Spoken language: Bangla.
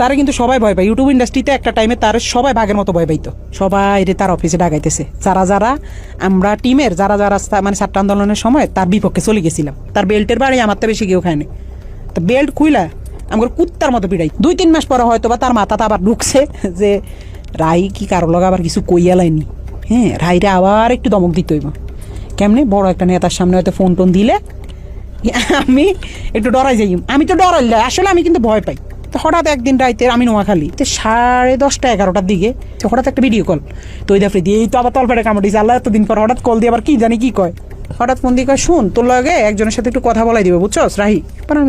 তারা কিন্তু সবাই ভয় পায়। ইউটিউব ইন্ডাস্ট্রিতে একটা টাইমে তার সবাই ভাগের মতো ভয় পাইতো। সবাই রে তার অফিসে ডাকাইতেছে যারা যারা আমরা টিমের যারা যারা মানে ছাত্র আন্দোলনের সময় তার বিপক্ষে চলে গেছিলাম। তার বেল্টের বাড়ি আমার তো বেশি কেউ খায়নি তো বেল্ট খুইলা আমার কুত্তার মতো পিড়াই দুই তিন মাস পরে হয়তো বা তার মাথাটা আবার ঢুকছে যে, রাই কি কারও লগে আবার কিছু কইয়া লাইনি? হ্যাঁ রাইরে আবার একটু দমক দিতে হইব। কেমনে? বড় একটা নেতার সামনে হয়তো ফোন টোন দিলে, আমি একটু ডরাই যাই আমি তো ডরাই আসলে আমি কিন্তু ভয় পাই। হঠাৎ একদিন রাইতে আমি নোয়াখালী, তো সাড়ে দশটা, এগারোটার দিকে তো হঠাৎ একটা ভিডিও কল তো ওই দাফরি দিয়ে এই তো আবার তলপেটে কামড় দিয়েছে, আল্লাহ এতদিন পর হঠাৎ কল দিয়ে আবার কি জানি কি কয়? হঠাৎ ফোন দিয়ে কয়, শুন, তোর লগে একজনের সাথে একটু কথা বলাই দিবে, বুঝছস, রাহি? আমি